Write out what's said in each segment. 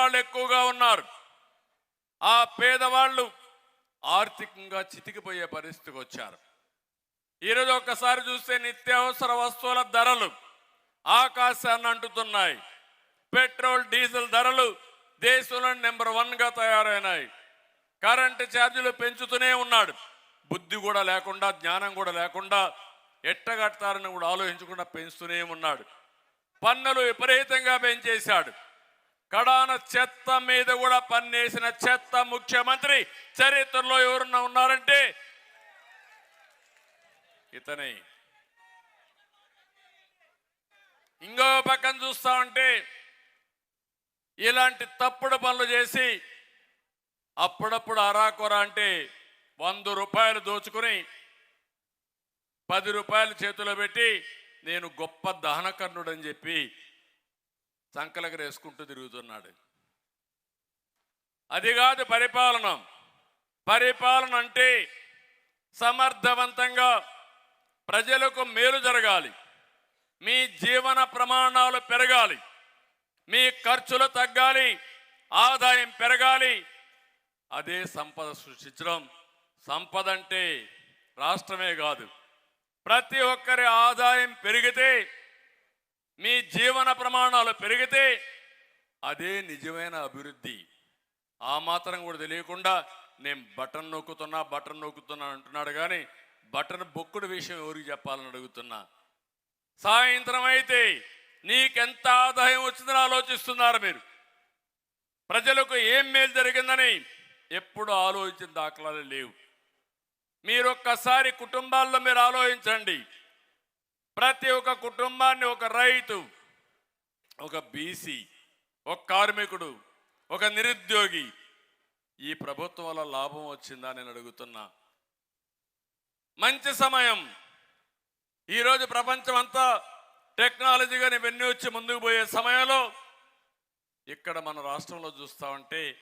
పేదవాళ్ళు ఎక్కువగా ఉన్నారు. ఆ పేదవాళ్ళు ఆర్థికంగా చితికిపోయే పరిస్థితికి వచ్చారు. ఈరోజు ఒక్కసారి చూస్తే నిత్యావసర వస్తువుల ధరలు ఆకాశాన్ని అంటుతున్నాయి. పెట్రోల్ డీజిల్ ధరలు దేశంలో నెంబర్ వన్గా తయారైనాయి. కరెంటు ఛార్జీలు పెంచుతూనే ఉన్నాడు. బుద్ధి కూడా లేకుండా జ్ఞానం కూడా లేకుండా ఎట్టగడతారని కూడా ఆలోచించకుండా పెంచుతూనే ఉన్నాడు. పన్నులు విపరీతంగా పెంచేశాడు. కడాన చెత్త మీద కూడా పన్నేసిన చెత్త ముఖ్యమంత్రి చరిత్రలో ఎవరన్నా ఉన్నారంటే? ఇతనే. ఇంకో పక్కన చూస్తా ఉంటే ఇలాంటి తప్పుడు పనులు చేసి అప్పుడప్పుడు అరాకొర అంటే వంద రూపాయలు దోచుకుని పది రూపాయలు చేతిలో పెట్టి నేను గొప్ప దహనకర్ణుడు అని చెప్పి సంకలకి వేసుకుంటూ తిరుగుతున్నాడు. అది కాదు పరిపాలన. పరిపాలన అంటే సమర్థవంతంగా ప్రజలకు మేలు జరగాలి. మీ జీవన ప్రమాణాలు పెరగాలి. మీ ఖర్చులు తగ్గాలి. ఆదాయం పెరగాలి. అదే సంపద సృష్టించడం. సంపద అంటే రాష్ట్రమే కాదు. ప్రతి ఒక్కరి ఆదాయం పెరిగితే మీ జీవన ప్రమాణాలు పెరిగితే అదే నిజమైన అభివృద్ధి. ఆ మాత్రం కూడా తెలియకుండా నేను బటన్ నొక్కుతున్నా బటన్ నొక్కుతున్నా అంటున్నాడు కానీ బటన్ బొక్కుడు విషయం ఎవరికి చెప్పాలని అడుగుతున్నా? సాయంత్రం అయితే నీకెంత ఆదాయం వచ్చిందని ఆలోచిస్తున్నారు మీరు. ప్రజలకు ఏం మేలు జరిగిందని ఎప్పుడు ఆలోచించిన దాఖలాలు లేవు. మీరు ఒక్కసారి కుటుంబాల్లో మీరు ఆలోచించండి. ప్రతి ఒక్క కుటుంబాన్ని ఒక రైతు ఒక బీసీ ఒక కార్మికుడు ఒక నిరుద్యోగి ఈ ప్రభుత్వం వల్ల లాభం వచ్చిందా నేను అడుగుతున్నా. మంచి సమయం. ఈరోజు ప్రపంచం అంతా టెక్నాలజీగా ఇవన్నీ వచ్చి ముందుకు పోయే సమయంలో ఇక్కడ మన రాష్ట్రంలో చూస్తా ఉంటే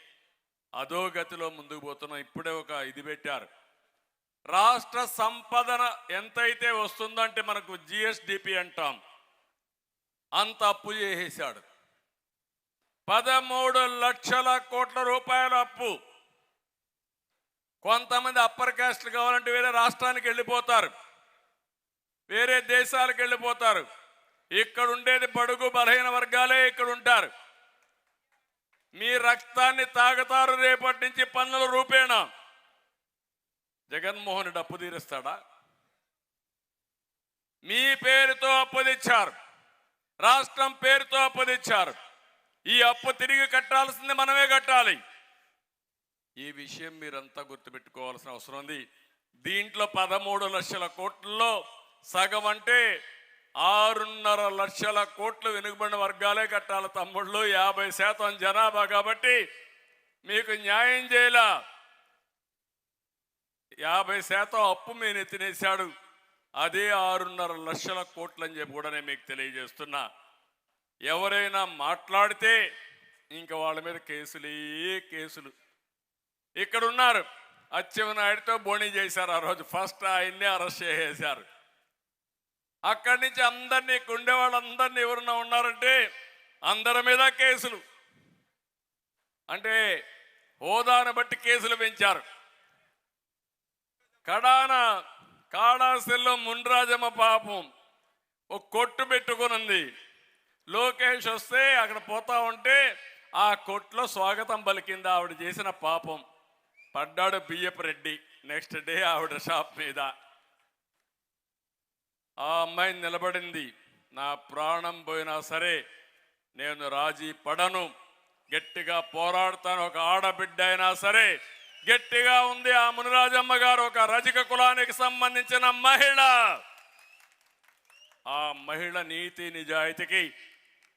అధోగతిలో ముందుకు పోతున్నాం. ఇప్పుడే ఒక ఇది పెట్టారు. రాష్ట్ర సంపదన ఎంతైతే వస్తుందంటే మనకు జిఎస్డిపి అంటాం. అంత అప్పు చేసేసాడు పదమూడు లక్షల కోట్ల రూపాయల అప్పు. కొంతమంది అప్పర్ క్యాస్ట్లు కావాలంటే వేరే రాష్ట్రానికి వెళ్ళిపోతారు. వేరే దేశాలకు వెళ్ళిపోతారు. ఇక్కడ ఉండేది బడుగు బలహీన వర్గాలే ఇక్కడ ఉంటారు. మీ రక్తాన్ని తాగుతారు రేపటి నుంచి పన్నుల రూపేణా. జగన్మోహన్ అప్పు తీరుస్తాడా? మీ పేరుతో అప్పు తెచ్చారు. రాష్ట్రం పేరుతో అప్పు తెచ్చారు. ఈ అప్పు తిరిగి కట్టాల్సింది మనమే కట్టాలి. ఈ విషయం మీరంతా గుర్తుపెట్టుకోవాల్సిన అవసరం ఉంది. దీంట్లో పదమూడు లక్షల కోట్లలో సగం అంటే ఆరున్నర లక్షల కోట్లు వెనుకబడిన వర్గాలే కట్టాలి. తమ్ముళ్ళు యాభై శాతం జనాభా కాబట్టి మీకు న్యాయం చేయలా. యాభై శాతం అప్పు మీద ఎత్తినేశాడు అదే ఆరున్నర లక్షల కోట్లు అని చెప్పి కూడా నేను మీకు తెలియజేస్తున్నా. ఎవరైనా మాట్లాడితే ఇంకా వాళ్ళ మీద కేసులే కేసులు. ఇక్కడ ఉన్నారు అచ్చెవనాయుడితో బోణి చేశారు ఆ రోజు. ఫస్ట్ ఆయన్ని అరెస్ట్ చేసేశారు. అక్కడి నుంచి అందరినీ కుండే వాళ్ళందరినీ ఎవరన్నా ఉన్నారంటే అందరి మీద కేసులు. అంటే హోదాను బట్టి కేసులు పెంచారు. కడాన కాడాసెల్లో ముండ్రాజమ్మ పాపం. ఒక కొట్టు పెట్టుకునుంది. లోకేష్ వస్తే అక్కడ పోతా ఉంటే ఆ కొట్లో స్వాగతం పలికింది ఆవిడ చేసిన పాపం. పడ్డాడు బియ్యపు రెడ్డి. నెక్స్ట్ డే ఆవిడ షాప్ మీద. ఆ అమ్మాయి నిలబడింది. నా ప్రాణం పోయినా సరే నేను రాజీ పడను. గట్టిగా పోరాడతాను. ఒక ఆడబిడ్డ అయినా సరే గట్టిగా ఉంది ఆ మునిరాజమ్మ గారు ఒక రజక కులానికి సంబంధించిన మహిళ. ఆ మహిళ నీతి నిజాయితీకి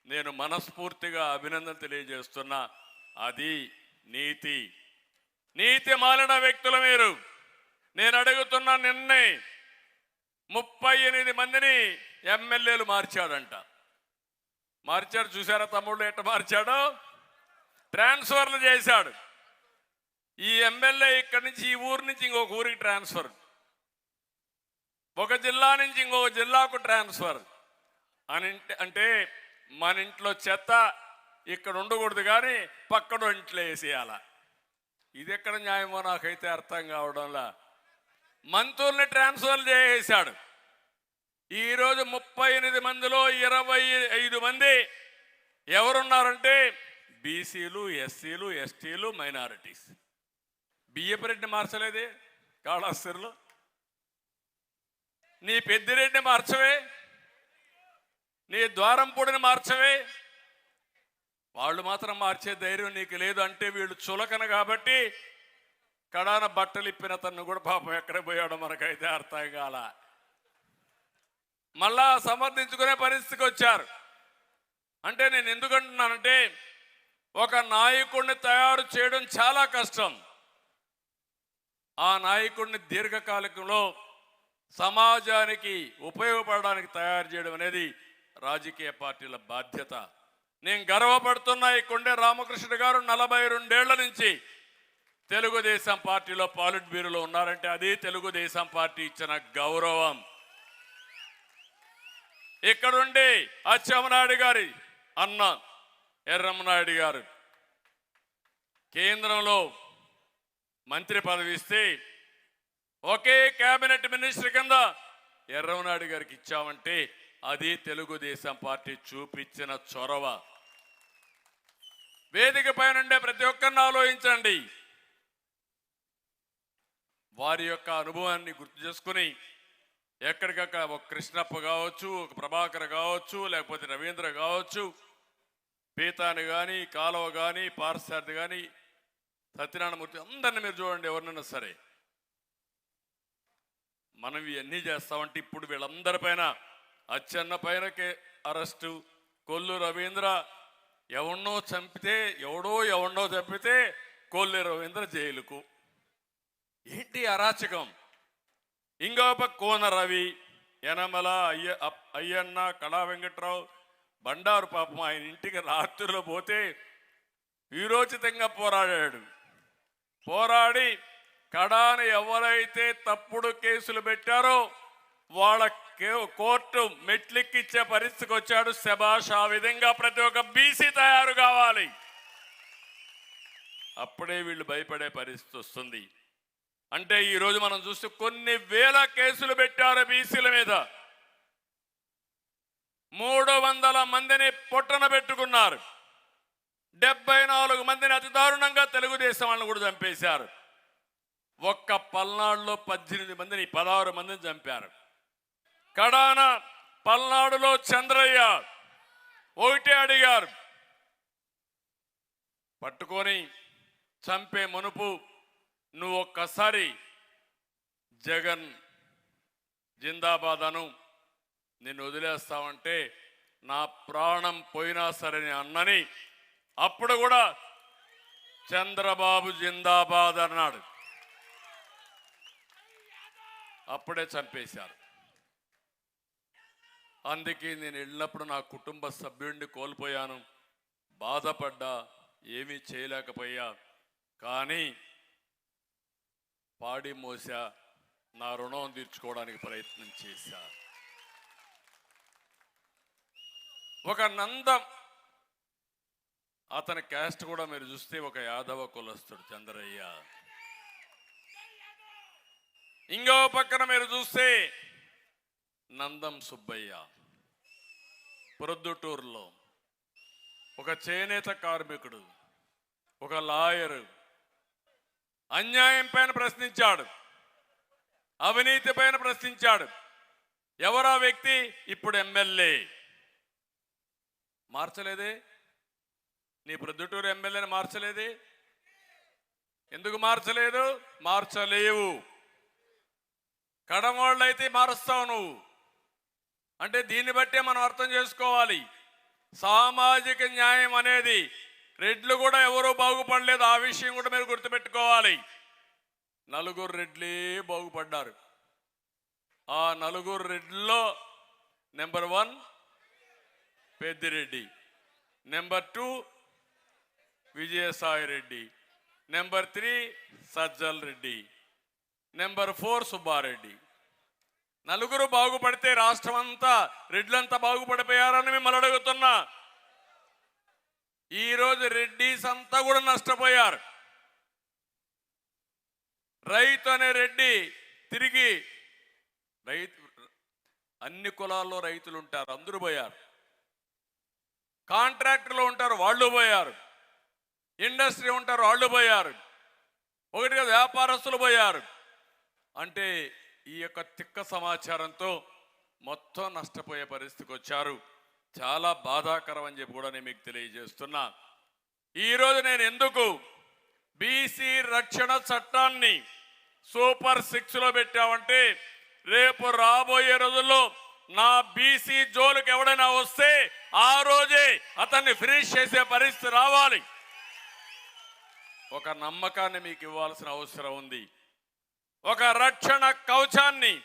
నేను మనస్ఫూర్తిగా అభినందన తెలియజేస్తున్నా. అది నీతి. నీతి మాలిన వ్యక్తులు మీరు. నేను అడుగుతున్న నిన్నే ముప్పై ఎనిమిది మందిని ఎమ్మెల్యేలు మార్చాడంట. మార్చాడు చూసారా తమ్ముళ్ళు ఎట్ట మార్చాడో? ట్రాన్స్ఫర్లు చేశాడు. ఈ ఎమ్మెల్యే ఇక్కడి నుంచి ఈ ఊరు నుంచి ఇంకొక ఊరికి ట్రాన్స్ఫర్ ఒక జిల్లా నుంచి ఇంకొక జిల్లాకు ట్రాన్స్ఫర్ అని అంటే మన ఇంట్లో చెత్త ఇక్కడ ఉండకూడదు కానీ పక్కన ఇంట్లో వేసేయాల. ఇది ఎక్కడ న్యాయమో నాకైతే అర్థం కావడంలా. మంత్రుల్ని ట్రాన్స్ఫర్ చేసేసాడు. ఈరోజు ముప్పై ఎనిమిది మందిలో ఇరవై ఐదు మంది ఎవరున్నారంటే బీసీలు ఎస్సీలు ఎస్టీలు మైనారిటీస్ బియ్యపురెడ్డిని మార్చలేదే? కాళాస్తిలో నీ పెద్దిరెడ్డిని మార్చవే. నీ ద్వారంపూడిని మార్చవే. వాళ్ళు మాత్రం మార్చే ధైర్యం నీకు లేదు అంటే వీళ్ళు చులకన కాబట్టి కడాన బట్టలు ఇప్పిన తను కూడా పాపం ఎక్కడ పోయాడో మనకైతే అర్థం కాల. మళ్ళా సమర్థించుకునే పరిస్థితికి వచ్చారు. అంటే నేను ఎందుకంటున్నానంటే ఒక నాయకుడిని తయారు చేయడం చాలా కష్టం. ఆ నాయకుడిని దీర్ఘకాలికంలో సమాజానికి ఉపయోగపడడానికి తయారు చేయడం అనేది రాజకీయ పార్టీల బాధ్యత. నేను గర్వపడుతున్న ఈ కొండే రామకృష్ణ గారు నలభై రెండేళ్ళ నుంచి తెలుగుదేశం పార్టీలో పాలిట్ బ్యూరోలో ఉన్నారంటే అది తెలుగుదేశం పార్టీ ఇచ్చిన గౌరవం. ఇక్కడుండి అచ్చెమ్మనాయుడు గారి అన్న ఎర్రమ్మనాయుడు గారు కేంద్రంలో మంత్రి పదవి ఇస్తే ఒకే కేబినెట్ మినిస్టర్ కింద ఎర్రవనాయుడు గారికి ఇచ్చామంటే అది తెలుగుదేశం పార్టీ చూపించిన చొరవ. వేదిక పైన ఉండే ప్రతి ఒక్కరిని ఆలోచించండి. వారి యొక్క అనుభవాన్ని గుర్తు చేసుకుని ఎక్కడికక్కడ ఒక కృష్ణప్ప కావచ్చు ఒక ప్రభాకర్ కావచ్చు లేకపోతే రవీంద్ర కావచ్చు పీతాని కానీ కాలువ కానీ పార్సార్థి కానీ సత్యనారాయణమూర్తి అందరిని మీరు చూడండి ఎవరినైనా సరే. మనం ఇవన్నీ చేస్తామంటే ఇప్పుడు వీళ్ళందరి పైన అచ్చన్న పైనకే అరెస్టు కొల్లు రవీంద్ర ఎవడో చంపితే ఎవడో ఎవడో చంపితే కొల్లు రవీంద్ర జైలుకు. ఏంటి అరాచకం? ఇంకో కోన రవి యనమల అయ్య అయ్యన్న కళా వెంకట్రావు బండారు పాపం ఆయన ఇంటికి రాత్రిలో పోతే వీరోచితంగా పోరాడాడు. పోరాడి కడాని ఎవరైతే తప్పుడు కేసులు పెట్టారో వాళ్ళ కే- కోర్టు మెట్లెక్కిచ్చే పరిస్థితికి వచ్చాడు శబాష్ ఆ విధంగా ప్రతి ఒక్క బీసీ తయారు కావాలి. అప్పుడే వీళ్ళు భయపడే పరిస్థితి వస్తుంది. అంటే ఈరోజు మనం చూస్తే కొన్ని వేల కేసులు పెట్టారు బీసీల మీద. మూడు వందల మందిని పొట్టన పెట్టుకున్నారు. డెబ్బై నాలుగు మందిని అతి దారుణంగా తెలుగుదేశం వాళ్ళని కూడా చంపేశారు. ఒక్క పల్నాడులో పద్దెనిమిది మందిని పదహారు మందిని చంపారు. కడాన పల్నాడులో చంద్రయ్య ఒకటే అడిగారు. పట్టుకొని చంపే మునుపు నువ్వు ఒక్కసారి జగన్ జిందాబాద్ అను నిన్ను వదిలేస్తావంటే నా ప్రాణం పోయినా సరే అన్నని అప్పుడు కూడా చంద్రబాబు జిందాబాద్ అన్నాడు. అప్పుడే చంపేశారు. అందుకే నేను వెళ్ళినప్పుడు నా కుటుంబ సభ్యుడిని కోల్పోయాను. బాధపడ్డా ఏమీ చేయలేకపోయా. కానీ పాడి మోసా నా రుణం తీర్చుకోవడానికి ప్రయత్నం చేశా ఒక నందం అతని క్యాస్ట్ కూడా మీరు చూస్తే ఒక యాదవ కులస్తుడు చంద్రయ్య. ఇంకో పక్కన మీరు చూస్తే నందం సుబ్బయ్య. ప్రొద్దుటూరులో ఒక చేనేత కార్మికుడు ఒక లాయరు అన్యాయం పైన ప్రశ్నించాడు అవినీతి పైన ప్రశ్నించాడు. ఎవరా వ్యక్తి? ఇప్పుడు ఎమ్మెల్యే. మార్చలేదే? నీ ప్రొద్దుటూరు ఎమ్మెల్యేని మార్చలేదే? ఎందుకు మార్చలేదు? మార్చలేవు. కడమోళ్ళు అయితే మారుస్తావు నువ్వు. అంటే దీన్ని బట్టే మనం అర్థం చేసుకోవాలి. సామాజిక న్యాయం అనేది రెడ్లు కూడా ఎవరూ బాగుపడలేదు. ఆ విషయం కూడా మీరు గుర్తుపెట్టుకోవాలి. నలుగురు రెడ్లే బాగుపడ్డారు. ఆ నలుగురు రెడ్లో number one Peddireddy. Number two Vijayasai Reddy number three Sajjal Reddy. Number four Subbareddy. నలుగురు బాగుపడితే రాష్ట్రం అంతా రెడ్లంతా బాగుపడిపోయారని మిమ్మల్ని అడుగుతున్నా. ఈరోజు రెడ్డిస్ అంతా కూడా నష్టపోయారు. రైతు అనే రెడ్డి తిరిగి రైతు అన్ని కులాల్లో రైతులు ఉంటారు అందరూ పోయారు. కాంట్రాక్టర్లు ఉంటారు వాళ్ళు పోయారు. ఇండస్ట్రీ ఉంటారు వాళ్ళు పోయారు. ఒకటిగా వ్యాపారస్తులు పోయారు. అంటే ఈ యొక్క తిక్క సమాచారంతో మొత్తం నష్టపోయే పరిస్థితికి వచ్చారు. చాలా బాధాకరం అని చెప్పి కూడా నేను మీకు తెలియజేస్తున్నా. ఈరోజు నేను ఎందుకు బీసీ రక్షణ చట్టాన్ని సూపర్ సిక్స్లో పెట్టామంటే రేపు రాబోయే రోజుల్లో నా బీసీ జోలికి ఎవడైనా వస్తే ఆ రోజే అతన్ని ఫినిష్ చేసే పరిస్థితి రావాలి. ఒక నమ్మకాన్ని మీకు ఇవ్వాల్సిన అవసరం ఉంది. ఒక రక్షణ కవచాన్ని